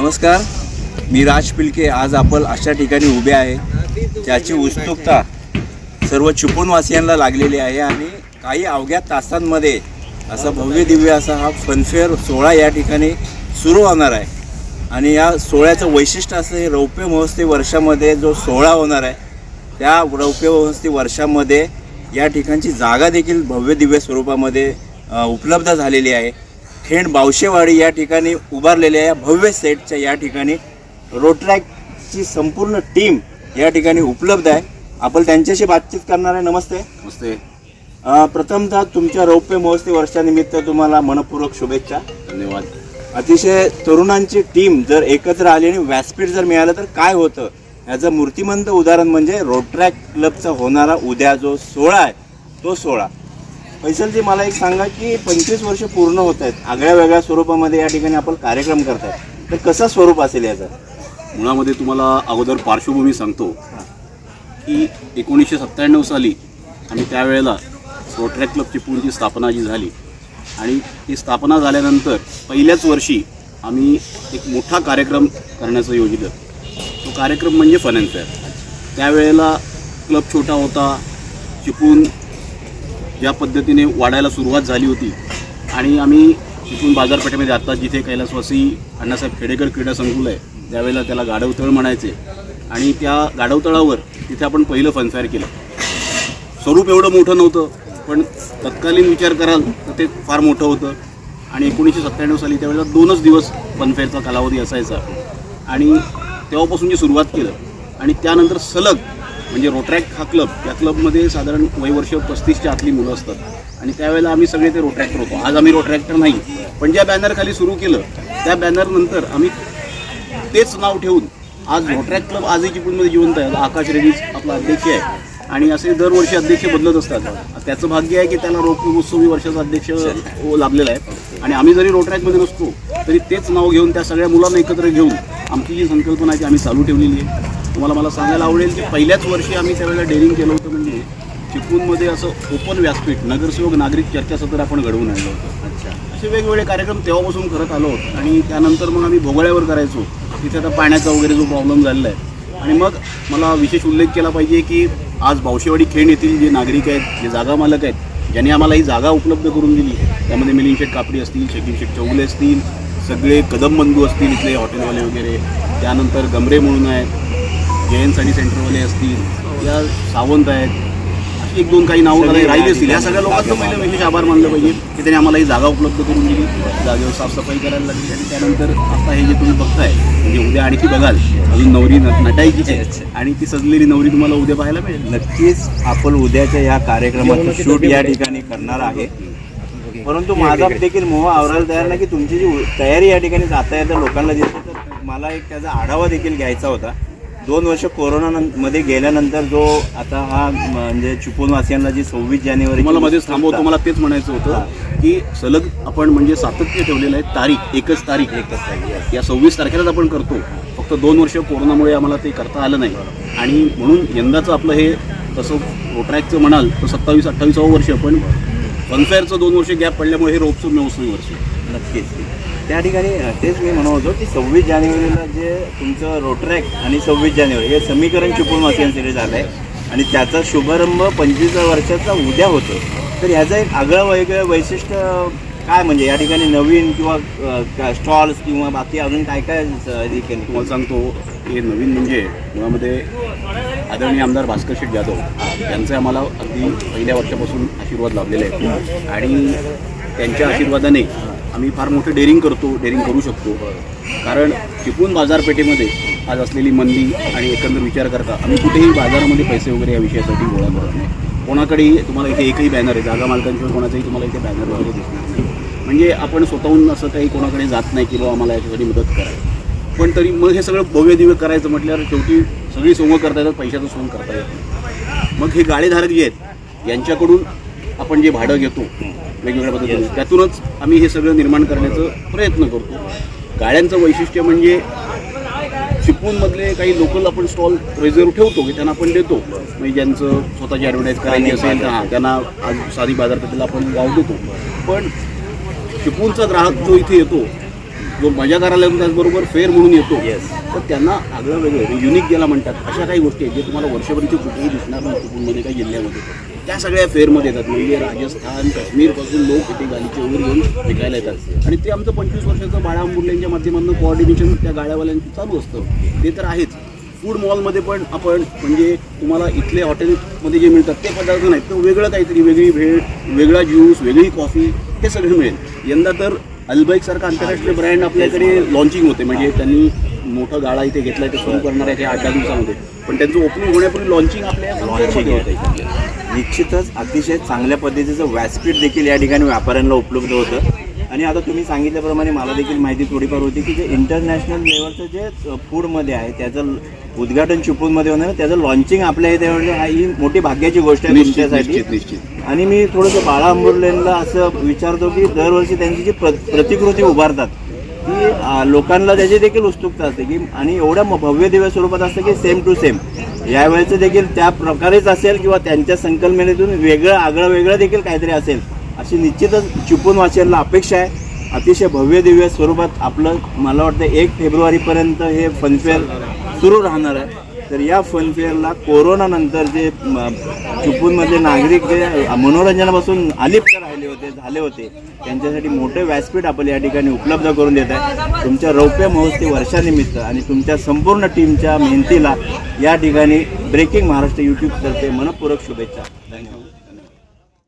नमस्कार. मी राज पिलके. आज आपण अशा ठिकाणी उभे आहे त्याची उत्सुकता सर्व चिपळूणवासियांना लागलेली आहे आणि काही अवघ्या तासांमध्ये असा भव्य दिव्य असा हा फनफेअर सोहळा या ठिकाणी सुरू होणार आहे. आणि या सोहळ्याचं वैशिष्ट्य असं हे रौप्य महोत्सवी वर्षामध्ये जो सोहळा होणार आहे त्या रौप्य महोत्सवी वर्षामध्ये या ठिकाणची जागा देखील भव्य दिव्य स्वरूपामध्ये उपलब्ध झालेली आहे. खेड बावशेवाडी या ठिकाणी उभारलेल्या या भव्य सेटच्या या ठिकाणी रोट्रॅकची संपूर्ण टीम या ठिकाणी उपलब्ध आहे. आपण त्यांच्याशी बातचीत करणार आहे. नमस्ते. नमस्ते. प्रथमतः तुमच्या रौप्य महोत्सवी वर्षानिमित्त तुम्हाला मनपूर्वक शुभेच्छा. धन्यवाद. अतिशय तरुणांची टीम जर एकत्र आली आणि व्यासपीठ जर मिळालं तर काय होतं? याचं मूर्तिमंत उदाहरण म्हणजे रोट्रॅक क्लबचा होणारा उद्या जो सोहळा आहे तो सोहळा. फैसलजी मला एक सांगा की पंचवीस वर्ष पूर्ण होत आहेत. आगळ्या वेगळ्या स्वरूपामध्ये या ठिकाणी आपण कार्यक्रम करताय तर कसं स्वरूप असेल याचं? मुळामध्ये तुम्हाला अगोदर पार्श्वभूमी सांगतो की एकोणीसशे सत्त्याण्णव साली आम्ही त्यावेळेला रोटरॅक क्लबची पूर्णची स्थापना जी झाली आणि ती स्थापना झाल्यानंतर पहिल्याच वर्षी आम्ही एक मोठा कार्यक्रम करण्याचं योजिलं. तो कार्यक्रम म्हणजे फन अँड फेअर. त्यावेळेला क्लब छोटा होता चिपळूण ज्या पद्धतीने वाढायला सुरुवात झाली होती. आणि आम्ही तिथून बाजारपेठेमध्ये आता जिथे कैलासवासी अण्णासाहेब खेडेकर क्रीडा संकुल आहे त्यावेळेला त्याला गाढवतळ म्हणायचे. आणि त्या गाढवतळावर तिथे आपण पहिलं फनफेअर केलं. स्वरूप एवढं मोठं नव्हतं पण तत्कालीन विचार कराल तर ते फार मोठं होतं. आणि एकोणीसशे सत्त्याण्णव साली त्यावेळेला दोनच दिवस फनफेअरचा कालावधी असायचा. आणि तेव्हापासून जे सुरुवात केलं आणि त्यानंतर सलग म्हणजे रोट्रॅक हा क्लब या क्लबमध्ये साधारण वयवर्ष पस्तीसच्या आतली मुलं असतात. आणि त्यावेळेला आम्ही सगळे ते रोट्रॅक्टर होतो आज आम्ही रोट्रॅक्टर नाही पण ज्या बॅनरखाली सुरू केलं त्या बॅनरनंतर आम्ही तेच नाव ठेवून आज रोट्रॅक क्लब आजही चिपळूणमध्ये जिवंत आहे. आकाश रेड्डीज आपला अध्यक्ष आहे. आणि असे दरवर्षी अध्यक्ष बदलत असतात. त्याचं भाग्य आहे की त्याला रोप उत्सवी वर्षाचा अध्यक्ष हो लाभलेला आहे. आणि आम्ही जरी रोट्रॅकमध्ये नसतो तरी तेच नाव घेऊन त्या सगळ्या मुलांना एकत्र घेऊन आमची जी संकल्पना आहे ती आम्ही चालू ठेवलेली आहे. तुम्हाला मला सांगायला आवडेल की पहिल्याच वर्षी आम्ही त्यावेळेला डेअरिंग केलं होतं म्हणजे चिपळूणमध्ये असं ओपन व्यासपीठ नगरसेवक नागरिक चर्चासत्र आपण घडवून आणलं होतं. अच्छा. असे वेगवेगळे कार्यक्रम तेव्हापासून करत आलो आहोत आणि त्यानंतर मग आम्ही भोगळ्यावर करायचो. तिथे आता पाण्याचा वगैरे जो प्रॉब्लेम झालेला आहे. आणि मग मला विशेष उल्लेख केला पाहिजे की आज बावशेवाडी खेड येथील जे नागरिक आहेत जे जागा मालक आहेत ज्यांनी आम्हाला ही जागा उपलब्ध करून दिली त्यामध्ये मिलिंद शेठ कापडी असतील शकील शेठ चौगुले असतील सगळे कदम बंधू असतील इथले हॉटेलवाले वगैरे. त्यानंतर गमरे म्हणून आहेत. जयंत स्टडी सेंटरवाले असतील या सावंत आहेत अशी एक दोन काही नावं राहिली असतील. या सगळ्या लोकांचं पहिलं विशेष आभार मानलं पाहिजे की त्यांनी आम्हाला ही जागा उपलब्ध करून दिली. जागेवर साफसफाई करायला लागली आणि त्यानंतर आता हे जे तुम्ही बघताय म्हणजे उद्या आणखी बघाल अजून नवरी न- नटायचीच आहे आणि ती सजलेली नवरी तुम्हाला उद्या पाहायला मिळेल. नक्कीच आपण उद्याच्या या कार्यक्रमाचं शूट या ठिकाणी करणार आहे. परंतु माझा देखील मोह आवरायला तयार नाही की तुमची जी तयारी या ठिकाणी जाता येता लोकांना दिसते तर मला एक त्याचा आढावा देखील घ्यायचा होता. दोन वर्ष कोरोना मध्ये गेल्यानंतर जो आता हा म्हणजे चिपळूणवासियांना जी सव्वीस जानेवारी तुम्हाला मध्येच थांबवतो मला तेच म्हणायचं होतं की सलग आपण म्हणजे सातत्य ठेवलेलं आहे तारीख एकच तारीख. एकच तारीख, या सव्वीस तारखेलाच आपण करतो. फक्त दोन वर्ष कोरोनामुळे आम्हाला ते करता आलं नाही. आणि म्हणून यंदाचं आपलं हे तसं रोट्रॅकचं म्हणाल तर सत्तावीस अठ्ठावीसावं वर्ष पण फनफेअरचं दोन वर्ष गॅप पडल्यामुळे हे रोपचं नवसवी वर्ष नक्कीच. त्या ठिकाणी तेच मी म्हणत होतो की सव्वीस जानेवारीला जे तुमचं रोट्रॅक आणि सव्वीस जानेवारी हे समीकरण चिपळूणवासियांसाठी झालं आहे आणि त्याचा शुभारंभ पंचवीसा वर्षाचा उद्या होतो तर ह्याचं एक आगळं वेगळं वैशिष्ट्य काय म्हणजे? या ठिकाणी नवीन किंवा स्टॉल्स किंवा बाकी अजून काय काय तुम्हाला सांगतो हे नवीन म्हणजे मुळामध्ये आदरणीय आमदार भास्कर शेठ जाधव यांचे आम्हाला अगदी पहिल्या वर्षापासून आशीर्वाद लाभलेले आहेत. आणि त्यांच्या आशीर्वादाने आम्ही फार मोठं डेअरिंग करतो डेअरिंग करू शकतो. कारण चिपळूण बाजारपेठेमध्ये आज असलेली मंदी आणि एकंदर विचार करता आम्ही कुठेही बाजारामध्ये पैसे वगैरे या विषयासाठी गोळा करत नाही. कोणाकडेही तुम्हाला इथे एकही बॅनर आहे जागा मालकांशिवाय कोणाचाही तुम्हाला इथे बॅनर वगैरे दिसणार नाही. म्हणजे आपण स्वतःहून असं काही कोणाकडे जात नाही की बाबा आम्हाला याच्यासाठी मदत करायला पण तरी मग हे सगळं भव्य दिव्य करायचं म्हटल्यावर शेवटी सगळी सोंग करता येतात पैशाचं सोंग करता येत मग हे गाळेधारक जे आहेत यांच्याकडून आपण जे भाडं घेतो वेगवेगळ्या पद्धतीने. त्यातूनच आम्ही हे सगळं निर्माण करण्याचा प्रयत्न करतो. गाड्यांचं वैशिष्ट्य म्हणजे चिपळूणमधले काही लोकल आपण स्टॉल रिझर्व ठेवतो की त्यांना आपण देतो. म्हणजे ज्यांचं स्वतःची ॲडव्हर्टाईज करायची असेल तर हां त्यांना आज साधी बाजारपेठेला आपण वाव देतो. पण चिपळूणचा ग्राहक जो इथे येतो जो मजा करायला येतो त्याचबरोबर फेअर म्हणून येतो. तर त्यांना आगळं वेगळं युनिक ज्याला म्हणतात अशा काही गोष्टी आहेत जे तुम्हाला वर्षभरती कुठेही दिसणार नाही चिपळूणमध्ये काही जिल्ह्यामध्ये. त्या सगळ्या फेअरमध्ये येतात. म्हणजे राजस्थान काश्मीरपासून लोक इथे गालीचे वर घेऊन विकायला येतात. आणि ते आमचं पंचवीस वर्षाचं बाळा आंबुर्लेंच्या माध्यमातून कोऑर्डिनेशन त्या गाड्यावाल्यांचं चालू असतं. ते तर आहेच. फूड मॉलमध्ये पण आपण म्हणजे तुम्हाला इथले हॉटेलमध्ये जे मिळतात ते पदार्थ नाहीत. तर वेगळं काहीतरी वेगळी भेळ वेगळा ज्यूस वेगळी कॉफी हे सगळं मिळेल. यंदा तर अल्बाईकसारखा आंतरराष्ट्रीय ब्रँड आपल्याकडे लॉन्चिंग होते. म्हणजे त्यांनी मोठा गाळा इथे घेतला ते सुरू करणार आहे ते आठ दहा दिवसामध्ये. पण त्यांचं ओपनिंग होण्यापूर्वी लॉन्चिंग आपल्या लॉन्चिंग. निश्चितच अतिशय चांगल्या पद्धतीचं व्यासपीठ देखील या ठिकाणी व्यापाऱ्यांना उपलब्ध होतं. आणि आता तुम्ही सांगितल्याप्रमाणे मला देखील माहिती थोडीफार होती की जे इंटरनॅशनल लेवलचं जे फूडमध्ये आहे त्याचं उद्घाटन चिपळूणमध्ये होणार त्याचं लॉन्चिंग आपल्या इथे हा ही मोठी भाग्याची गोष्ट आहे तुमच्यासाठी. आणि मी थोडंसं बाळा आंबुर्लेनला असं विचारतो की दरवर्षी त्यांची जी प्र प्रतिकृती उभारतात की लोकांना त्याची देखील उत्सुकता असते की आणि एवढ्या भव्य दिव्य स्वरूपात असतं की सेम टू सेम यावेळेचं देखील त्या प्रकारेच असेल किंवा त्यांच्या संकल्पनेतून वेगळं आगळं वेगळं देखील काहीतरी असेल अशी निश्चितच चिपून वाचनला अपेक्षा आहे. अतिशय भव्य दिव्य स्वरूपात आपलं मला वाटतं एक फेब्रुवारीपर्यंत हे फनफेअर सुरू राहणार आहे. तर या फनफेअरला कोरोनानंतर जे म, चिपळूणमधले नागरिक जे मनोरंजनापासून अलिप्त राहिले होते झाले होते त्यांच्यासाठी मोठे व्यासपीठ आपण या ठिकाणी उपलब्ध करून देत आहे. तुमच्या रौप्य महोत्सवी वर्षानिमित्त आणि तुमच्या संपूर्ण टीमच्या मेहनतीला या ठिकाणी ब्रेकिंग महाराष्ट्र यूट्यूबतर्फे मनपूर्वक शुभेच्छा.